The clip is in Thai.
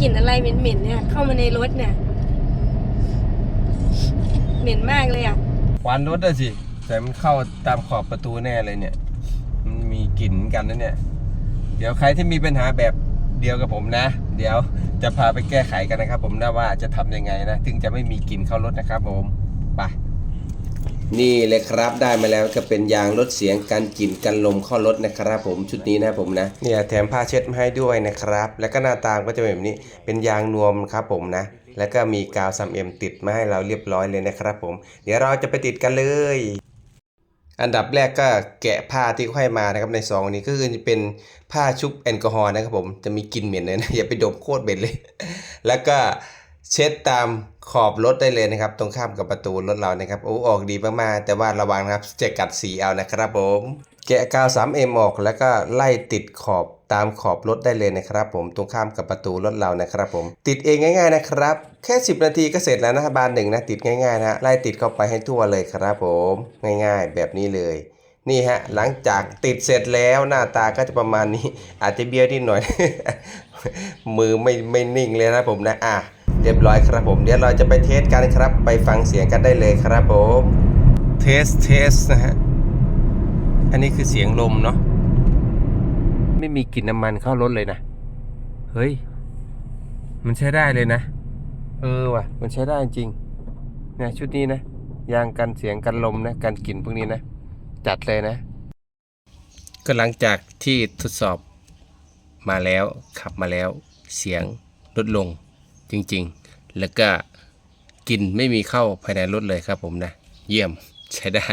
กลิ่นอะไรเหม็นๆเนี่ย เข้ามาในรถเนี่ยเหม็นมากเลยอะควันรถอะสิ แต่มันเข้าตามขอบประตูแน่เลยเนี่ย มันมีกลิ่นเหมือนกันนะเนี่ย เดี๋ยวใครที่มีปัญหาแบบเดียวกับผมนะ เดี๋ยวจะพาไปแก้ไขกันนะครับผมนะว่าจะทำยังไงนะ ถึงจะไม่มีกลิ่นเข้ารถนะครับผม ไป นี่เลยครับได้มาแล้วก็เป็นยางลดเสียงกันกลิ่นกันลมข้ารถนะครับผมชุดนี้นะผมนะเนี่ยแถมผ้าเช็ดมาให้ด้วยนะครับ แล้วก็หน้าตางก็จะเป็นแบบนี้เป็นยางนวมครับผมนะ แล้วก็มีกาวซัมเอ็มติดมาให้เราเรียบร้อยเลยนะครับผม เดี๋ยวเราจะไปติดกันเลย อันดับแรกก็แกะผ้าที่เขาให้มานะครับในซองนี้ก็คือจะเป็นผ้าชุบแอลกอฮอล์นะครับผมจะมีกลิ่นเหม็นเลยนะอย่าไปดมโคตรเหม็นเลย แล้วก็ เช็ดตามขอบรถได้เลยนะครับ ตรงข้ามกับประตูรถเรานะครับโอ้ออกดีมากๆแต่ว่าระวังนะครับจะกัดสีเอานะครับผมแกะกาว 3M ออกแล้วก็ไล่ติดขอบตามขอบรถได้เลยนะครับ ผมตรงข้ามกับประตูรถเรานะครับ ผม ติดเองง่าย ๆนะครับ แค่ 10 นาทีก็เสร็จแล้วนะบานหนึ่งนะติดง่ายๆนะไล่ติดเข้าไปให้ทั่วเลยครับ ผมง่ายๆ แบบนี้เลย นี่ฮะหลังจากติดเสร็จแล้วหน้าตาก็จะประมาณนี้ อาจจะเบี้ยวนิดหน่อย มือไม่ไม่นิ่งเลยนะผมนะอะ เรียบร้อยครับผม เดี๋ยวเราจะไปเทสกันครับ ไปฟังเสียงกันได้เลยครับผม เทสเทสนะฮะ อันนี้คือเสียงลมเนาะ ไม่มีกลิ่นน้ำมันเข้ารถเลยนะ เฮ้ย มันใช้ได้เลยนะ เออว่ะ มันใช้ได้จริงเนี่ยชุดนี้นะ ยางกันเสียงกันลมนะ กันกลิ่นพวกนี้นะ จัดเลยนะ ก็หลังจากที่ทดสอบมาแล้วขับมาแล้วเสียงลดลง จริงๆ แล้วก็กินไม่มีเข้าภายในรถเลยครับผมนะ เยี่ยมใช้ได้